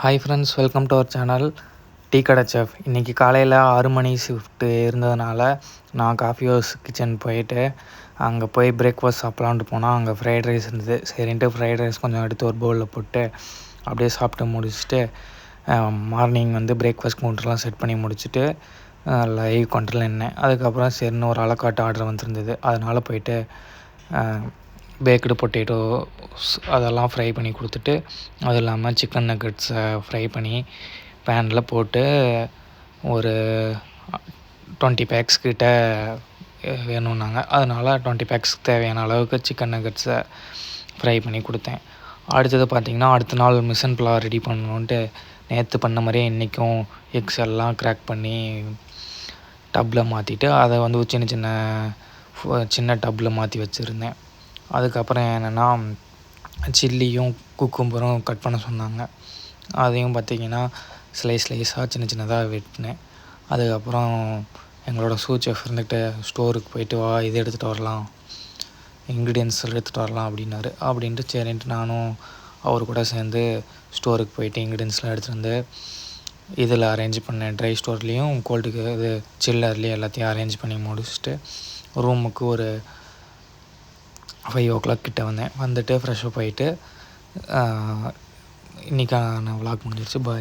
Hi friends welcome to our channel tea கடை chef இன்றைக்கி காலையில் ஆறு மணி ஷிஃப்ட்டு இருந்ததுனால நான் காஃபி ஹவுஸ் கிச்சன் போயிட்டு அங்கே போய் பிரேக்ஃபாஸ்ட் சாப்பிட்லான்ட்டு போனால் அங்கே ஃப்ரைட் ரைஸ் இருந்தது. சரின்ட்டு ஃப்ரைட் ரைஸ் கொஞ்சம் எடுத்து ஒரு பவுலில் போட்டு அப்படியே சாப்பிட்டு முடிச்சுட்டு மார்னிங் வந்து பிரேக்ஃபாஸ்ட் கவுண்டர்லாம் செட் பண்ணி முடிச்சுட்டு லைவ் கவுண்டரில் நின்னேன். அதுக்கப்புறம் சரின்னு ஒரு அலக்காட்டு ஆர்டர் வந்துருந்தது. அதனால் போயிட்டு பேக்கடு பொட்டேட்டோ அதெல்லாம் ஃப்ரை பண்ணி கொடுத்துட்டு அது இல்லாமல் சிக்கன் நக்கட்ஸை ஃப்ரை பண்ணி பேனில் போட்டு ஒரு டுவெண்ட்டி பேக்ஸ் கிட்ட வேணும்னாங்க. அதனால் டுவெண்ட்டி பேக்ஸ்க்கு தேவையான அளவுக்கு சிக்கன் நக்கட்ஸை ஃப்ரை பண்ணி கொடுத்தேன். அடுத்தது பார்த்திங்கன்னா அடுத்த நாள் மிஷன் பிளா ரெடி பண்ணணுன்ட்டு நேற்று பண்ண மாதிரியே இன்றைக்கும் எக்ஸ் எல்லாம் க்ராக் பண்ணி டப்பில் மாற்றிட்டு அதை வந்து சின்ன சின்ன சின்ன டப்பில் மாற்றி வச்சுருந்தேன். அதுக்கப்புறம் என்னென்னா சில்லியும் குக்கும்பரும் கட் பண்ண சொன்னாங்க. அதையும் பார்த்திங்கன்னா ஸ்லைஸ் ஸ்லைஸாக சின்ன சின்னதாக வெட்டினேன். அதுக்கப்புறம் எங்களோட சூ செஃப் ஸ்டோருக்கு போயிட்டு வா இது எடுத்துகிட்டு வரலாம். இன்க்ரீடியன்ஸ் எடுத்துகிட்டு வரலாம் அப்படின்னாரு. அப்படின்ட்டு சரின்ட்டு நானும் அவர் கூட சேர்ந்து ஸ்டோருக்கு போயிட்டு இன்க்ரீடியன்ஸ்லாம் எடுத்துகிட்டு வந்து இதில் அரேஞ்ச் பண்ணேன் ட்ரை ஸ்டோர்லேயும் கோல்டுக்கு இது சில்லர்லேயும் எல்லாத்தையும் அரேஞ்ச் பண்ணி முடிச்சுட்டு ரூமுக்கு ஒரு ஃபைவ் ஓ கிளாக் கிட்டே வந்தேன். வந்துட்டு ஃப்ரெஷ்ஷப் ஆகிட்டு இன்றைக்கான விளாக் முடிஞ்சிருச்சு. பாய்